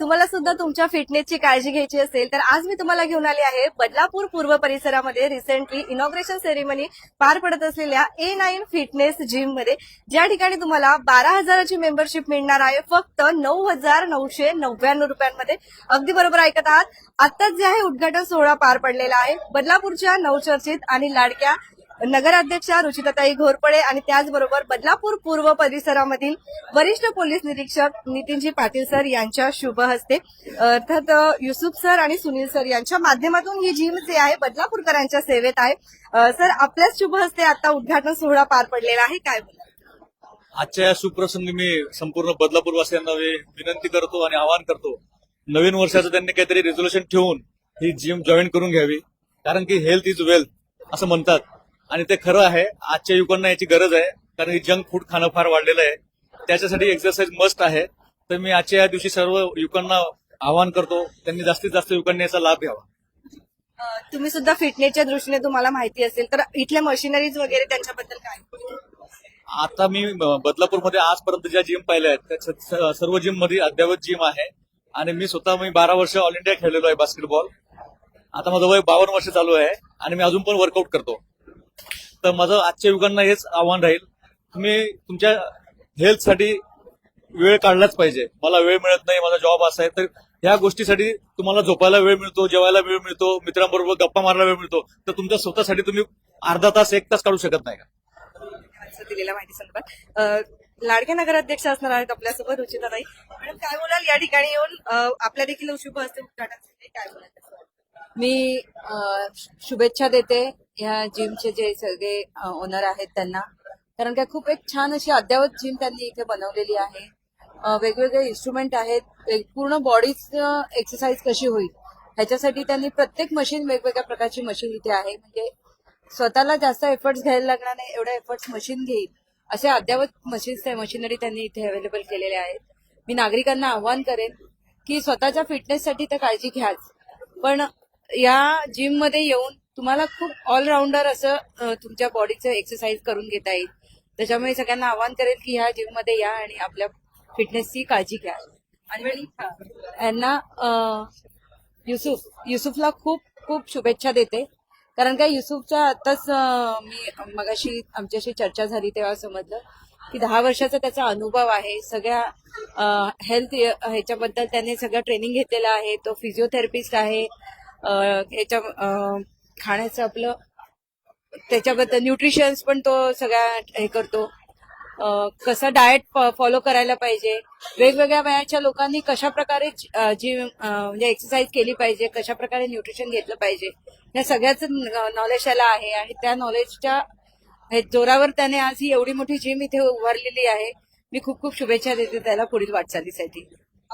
तुम्हाला सुद्धा तुमच्या फिटनेसची काळजी घ्यायची असेल तर आज मी तुम्हाला घेऊन आली आहे बदलापूर पूर्व परिसरामध्ये रिसेंटली इनॉग्रेशन सेरेमनी पार पडत असलेल्या ए नाईन फिटनेस जिममध्ये. ज्या ठिकाणी तुम्हाला बारा हजाराची मेंबरशिप मिळणार आहे फक्त नऊ हजार नऊशे नव्याण्णव रुपयांमध्ये. अगदी बरोबर ऐकत आहात. आत्ताच जे आहे उद्घाटन सोहळा पार पडलेला आहे. बदलापूरच्या नवचर्चित आणि लाडक्या नगराध्यक्षा रुचिताताई घोरपडे आणि त्याचबरोबर बदलापूर पूर्व परिसरामधील वरिष्ठ पोलीस निरीक्षक नितीनजी पाटील सर यांच्या शुभ हस्ते अर्थात युसुफ सर आणि सुनील सर यांच्या माध्यमातून ही जिम जे आहे बदलापूरकरांच्या सेवेत आहे. सर आपल्याच शुभ हस्ते आता उद्घाटन सोहळा पार पडलेला आहे. काय आजच्या या सुप्रसंगी मी संपूर्ण बदलापूर वासियांना विनंती करतो आणि आवाहन करतो नवीन वर्षाचं त्यांनी काहीतरी रेझोल्युशन ठेवून ही जिम जॉईन करून घ्यावी. कारण की हेल्थ इज वेल्थ असं म्हणतात. आणि ते खरं आहे आजच्या युवकांना याची गरज आहे कारण ही जंक फूड खाणं फार वाढलेलं आहे. त्याच्यासाठी एक्सरसाइज मस्ट आहे. तर मी आजच्या या दिवशी सर्व युवकांना आवाहन करतो त्यांनी जास्तीत जास्त युवकांनी याचा लाभ घ्यावा. तुम्ही सुद्धा फिटनेसच्या दृष्टीने तुम्हाला माहिती असेल तर इथल्या मशिनरीज वगैरे त्यांच्याबद्दल काय? आता मी बदलापूरमध्ये आजपर्यंत ज्या जिम पाहिल्या आहेत त्या सर्व जिममध्ये अद्ययावत जिम आहे. आणि मी स्वतः मी बारा वर्ष ऑल इंडिया खेळलेलो आहे बास्केटबॉल आता माझं वय बावन्न वर्ष चालू आहे आणि मी अजून पण वर्कआउट करतो. तर माझं आजच्या युवकांना हेच आव्हान राहील. तुम्ही तुमच्या हेल्थसाठी वेळ काढलाच पाहिजे. मला वेळ मिळत नाही माझा जॉब असा आहे तर ह्या गोष्टीसाठी तुम्हाला झोपायला वेळ मिळतो जेवायला वेळ मिळतो मित्रांबरोबर गप्पा मारायला वेळ मिळतो. तर तुमच्या स्वतःसाठी तुम्ही अर्धा तास एक तास काढू शकत नाही का? दिलेल्या माहिती संदर्भात लाडक्या नगराध्यक्ष असणार आहेत आपल्यासोबत रुचिताताई. मॅडम काय बोलाल? या ठिकाणी येऊन आपल्या देखील शुभ असते उद्घाटन काय बोलाल? मी शुभेच्छा देते ह्या जिमचे जे सगळे ओनर आहेत त्यांना. कारण काय खूप एक छान अशी अद्ययावत जिम त्यांनी इथे बनवलेली आहे. वेगवेगळे इन्स्ट्रुमेंट आहेत. पूर्ण बॉडीच एक्सरसाइज कशी होईल? ह्याच्यासाठी त्यांनी प्रत्येक मशीन वेगवेगळ्या प्रकारची मशीन इथे आहे. म्हणजे स्वतःला जास्त एफर्ट्स घ्यायला लागणार नाही एवढ्या एफर्ट्स मशीन घेईल. असे अद्ययावत मशीन्स मशिनरी त्यांनी इथे अवेलेबल केलेल्या आहेत. मी नागरिकांना आव्हान करेन की स्वतःच्या फिटनेससाठी तर काळजी घ्याच. पण या जिममध्ये येऊन तुम्हाला खूप ऑलराऊंडर असं तुमच्या बॉडीचं एक्सरसाइज करून घेता येईल. त्याच्यामुळे सगळ्यांना आवाहन करेल की ह्या जिममध्ये या आणि आपल्या फिटनेसची काळजी घ्या. आणि यांना युसुफ युसुफला खूप खूप शुभेच्छा देते. कारण काय युसुफचा आताच मी मगाशी आमच्याशी चर्चा झाली तेव्हा समजलं की दहा वर्षाचा त्याचा अनुभव आहे. सगळ्या हेल्थ ह्याच्याबद्दल त्याने सगळं ट्रेनिंग घेतलेलं आहे. तो फिजिओथेरपिस्ट आहे. याच्या खाण्याचं आपलं त्याच्याबद्दल न्यूट्रिशन्स पण तो सगळ्या हे करतो. कसा कसं डाएट फॉलो करायला पाहिजे. वेगवेगळ्या वयाच्या लोकांनी कशा प्रकारे जी म्हणजे एक्सरसाइज केली पाहिजे कशा प्रकारे न्यूट्रिशन घेतलं पाहिजे या सगळ्याच नॉलेज त्याला आहे आणि त्या नॉलेजच्या हे जोरावर त्याने आज ही एवढी मोठी जिम इथे उभारलेली आहे. मी खूप खूप शुभेच्छा देते त्याला पुढील वाटचालीसाठी.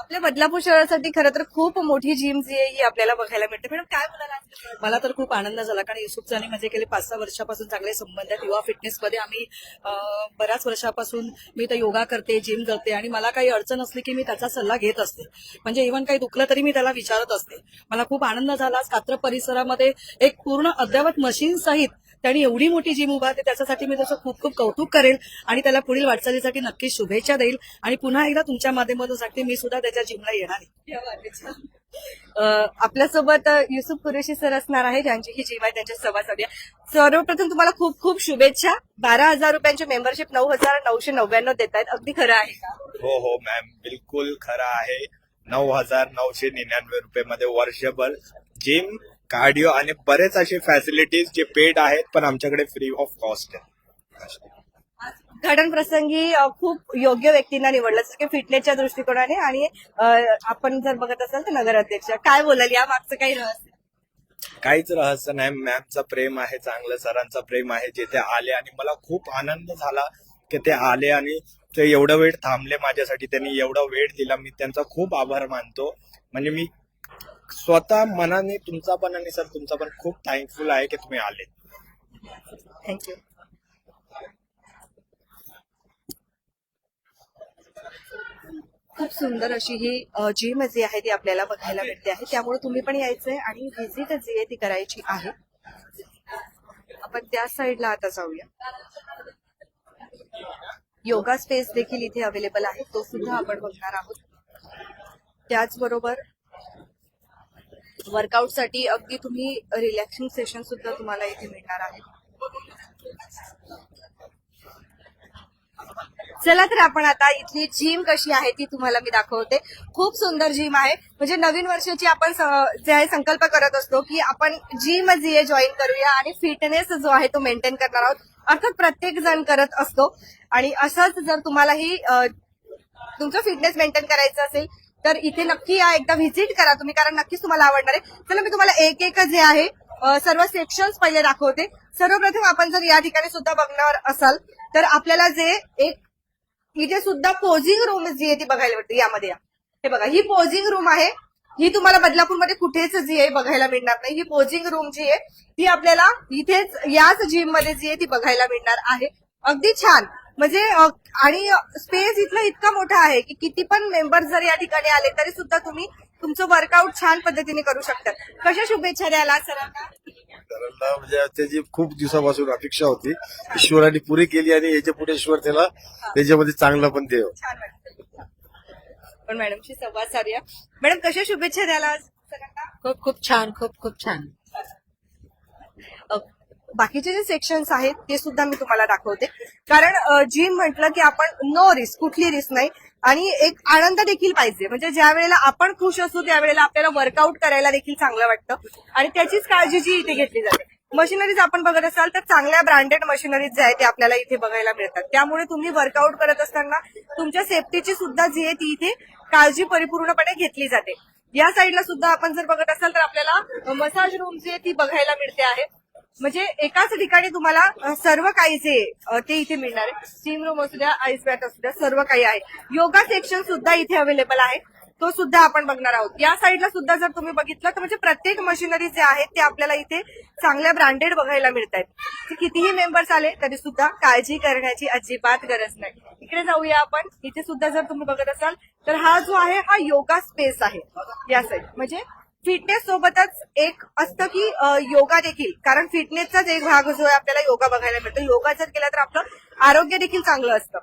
आपल्या बदलापूर शहरासाठी खरं तर खूप मोठी जिम जी आहे ही आपल्याला बघायला मिळते. मॅडम काय बोलायला मला तर खूप आनंद झाला कारण युसुफचा आणि माझे गेले पाच सहा वर्षापासून चांगले संबंध आहेत. युवा फिटनेसमध्ये आम्ही अं, बऱ्याच वर्षापासून मी तर योगा करते जिम करते आणि मला काही अडचण असली की मी त्याचा सल्ला घेत असते. म्हणजे इव्हन काही दुखलं तरी मी त्याला विचारत असते. मला खूप आनंद झाला. आज कात्र परिसरामध्ये एक पूर्ण अद्ययावत मशीन सहित त्यांनी एवढी मोठी जिम उभारते त्याच्यासाठी मी त्याचं खूप खूप कौतुक करेल आणि त्याला पुढील वाटचालीसाठी नक्कीच शुभेच्छा देईल. आणि पुन्हा एकदा तुमच्या माध्यमातून सांगते मी सुद्धा त्याच्या जिमला येणार आहे. आपल्यासोबत युसुफ कुरेशी सर असणार आहे ज्यांची ही जिम आहे त्यांच्या सभासाठी सर्वप्रथम तुम्हाला खूप खूप शुभेच्छा. बारा हजार रुपयांची मेंबरशिप नऊ हजार नऊशे नव्याण्णव देत आहेत. अगदी खरं आहे का? हो हो मॅम बिलकुल खरं आहे. नऊ हजार नऊशे निन्यानवे रुपये मध्ये वर्षभर जिम कार्डिओ आणि बरेच असे फॅसिलिटीज जे पेड आहेत पण आमच्याकडे फ्री ऑफ कॉस्ट आहेत उद्घाटन प्रसंगी खूप योग्य व्यक्तींना निवडलं जसं की फिटनेसच्या दृष्टिकोनाने आणि आपण जर बघत असाल तर नगराध्यक्ष. काय बोलाल? या मागचं काही रहस्य? काहीच रहस्य नाही. मॅमचं प्रेम आहे चांगलं सरांचं प्रेम आहे जे ते आले आणि मला खूप आनंद झाला की ते आले आणि ते एवढा वेळ थांबले माझ्यासाठी. त्यांनी एवढा वेळ दिला. मी त्यांचा खूप आभार मानतो. म्हणजे मी स्वतः मनाने तुमचा पण आणि सर तुमचा पण खूप थँकफुल आहे की तुम्ही आले. थँक्यू खूप सुंदर अशी ही जिम जी आहे ती आपल्याला बघायला मिळते आहे. त्यामुळे तुम्ही पण यायचंय आणि व्हिजिट जी आहे ती करायची आहे. आपण त्या साईडला आता जाऊया. योगा स्पेस देखील इथे अवेलेबल आहे. तो सुद्धा आपण बघणार आहोत. त्याचबरोबर वर्कआउटसाठी अगदी तुम्ही रिलॅक्सिंग सेशन सुद्धा तुम्हाला इथे मिळणार आहे. चला तर आपण आता इथली जिम कशी आहे ती तुम्हाला मी दाखवते. खूप सुंदर जिम आहे. म्हणजे नवीन वर्षाची आपण जे आहे संकल्प करत असतो की आपण जिम जी आहे जॉईन करूया आणि फिटनेस जो आहे तो मेंटेन करणार आहोत. अर्थात प्रत्येक जण करत असतो. आणि असंच जर तुम्हालाही ही तुमचं फिटनेस मेंटेन करायचं असेल तर इथे नक्की या एकदा व्हिजिट करा तुम्ही कारण नक्कीच तुम्हाला आवडणार आहे. चला मी तुम्हाला एक एक जे आहे सर्व सेक्शन्स पहिले दाखवते. सर्वप्रथम आपण जर या ठिकाणी सुद्धा बघणार असाल तर आपल्याला जे एक इथे सुद्धा पोझिंग रूम जी आहे ती बघायला भेटते यामध्ये या. हे बघा ही पोझिंग रूम आहे. ही तुम्हाला बदलापूरमध्ये कुठेच जी आहे बघायला मिळणार नाही. ही पोझिंग रूम जी आहे ती आपल्याला इथेच याच जिममध्ये जी आहे ती बघायला मिळणार आहे. अगदी छान. म्हणजे आणि स्पेस इथला इतका मोठा आहे की किती पण मेंबर जर या ठिकाणी आले तरी सुद्धा तुम्ही तुमचं वर्कआउट छान पद्धतीने करू शकता कशा शुभेच्छा द्याला सरांना? म्हणजे त्याची खूप दिवसापासून अपेक्षा होती ईश्वराने पुरी केली आणि याच्यापुढे ईश्वर त्याला त्याच्यामध्ये चांगलं पण देव. छान वाटतं पण मॅडमशी संवाद साधूया. मॅडम कशा शुभेच्छा द्याला सरांना? खूप खूप छान खूप खूप छान. बाकीचे जे सेक्शन्स आहेत ते सुद्धा मी तुम्हाला दाखवते. कारण जिम म्हटलं की आपण नो रिस्क कुठली रिस्क नाही. आणि एक आनंद देखील पाहिजे. म्हणजे ज्या वेळेला आपण खुश असू त्यावेळेला आपल्याला वर्कआउट करायला देखील चांगलं वाटतं. आणि त्याचीच काळजी जी इथे घेतली जाते. मशिनरीज आपण बघत असाल तर चांगल्या ब्रँडेड मशिनरीज जे आहेत ते आपल्याला इथे बघायला मिळतात. त्यामुळे तुम्ही वर्कआउट करत असताना तुमच्या सेफ्टीची सुद्धा जी आहे ती इथे काळजी परिपूर्णपणे घेतली जाते. या साईडला सुद्धा आपण जर बघत असाल तर आपल्याला मसाज रूम जी आहे ती बघायला मिळते आहे. म्हणजे एकाच ठिकाणी तुम्हाला सर्व काही जे ते इथे मिळणार आहे. स्टीम रूम असू द्या आईस बॅट असू द्या सर्व काही आहे. योगा सेक्शन सुद्धा इथे अवेलेबल आहे. तो सुद्धा आपण बघणार आहोत. या साईडला सुद्धा जर तुम्ही बघितलं तर म्हणजे प्रत्येक मशिनरी जे आहेत ते आपल्याला इथे चांगल्या ब्रँडेड बघायला मिळत आहेत कितीही मेंबर्स आले तरी सुद्धा काळजी करण्याची अजिबात गरज नाही. इकडे जाऊया आपण. इथे सुद्धा जर तुम्ही बघत असाल तर हा जो आहे हा योगा स्पेस आहे. या साईड म्हणजे फिटनेस सोबतच एक असतं की योगा देखील. कारण फिटनेसचाच एक भाग जो आहे आपल्याला योगा बघायला मिळतो. योगा जर केला तर आपलं आरोग्य देखील चांगलं असतं.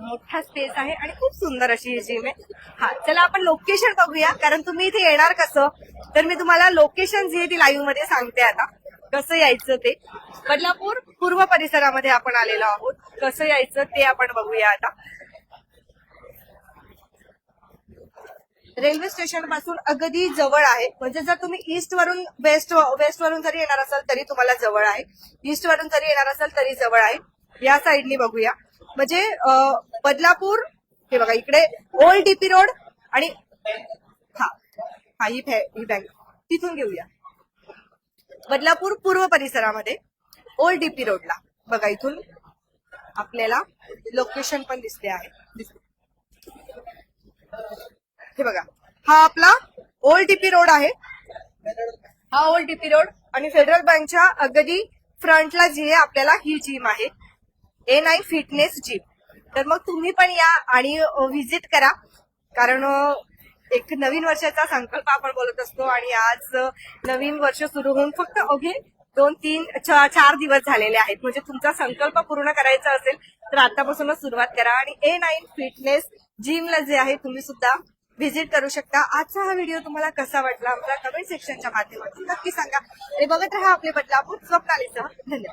मोठा स्पेस आहे आणि खूप सुंदर अशी ही जिम आहे. हा चला आपण लोकेशन बघूया. कारण तुम्ही इथे येणार कसं? तर मी तुम्हाला लोकेशन जी आहे ती लाईव्हमध्ये सांगते आता. कसं यायचं ते? बदलापूर पूर्व परिसरामध्ये आपण आलेलो आहोत. कसं यायचं ते आपण बघूया आता. रेल्वे स्टेशनपासून अगदी जवळ आहे. म्हणजे जर तुम्ही ईस्ट वरून वेस्ट वेस्ट वरून जरी येणार असाल तरी तुम्हाला जवळ आहे. ईस्ट वरून जरी येणार असाल तरी जवळ आहे. या साईडनी बघूया. म्हणजे बदलापूर हे बघा इकडे ओल्ड डीपी रोड आणि हा हा ही ही बँक तिथून घेऊया. बदलापूर पूर्व परिसरामध्ये ओल्ड डीपी रोडला बघा इथून आपल्याला लोकेशन पण दिसते आहे. दिसते. हे बघा. हा आपला ओल्ड डीपी रोड आहे. हा ओल्ड डीपी रोड आणि फेडरल बँकच्या अगदी फ्रंटला जी आहे आपल्याला ही जिम आहे. एन आय फिटनेस जिम तर मग तुम्ही पण या आणि व्हिजिट करा. कारण एक नवीन वर्षाचा संकल्प आपण बोलत असतो आणि आज नवीन वर्ष सुरू होऊन फक्त अवघे दोन तीन चा- चार दिवस झालेले आहेत. म्हणजे तुमचा संकल्प पूर्ण करायचा असेल तर आतापासूनच सुरुवात करा. आणि ए नाईन फिटनेस जिमला जे आहे तुम्ही सुद्धा व्हिजिट करू शकता. आजचा हा व्हिडिओ तुम्हाला कसा वाटला? आमच्या कमेंट सेक्शनच्या माध्यमातून नक्की सांगा. आणि बघत राहा आपले बदलापूर स्वप्नालीसह. धन्यवाद.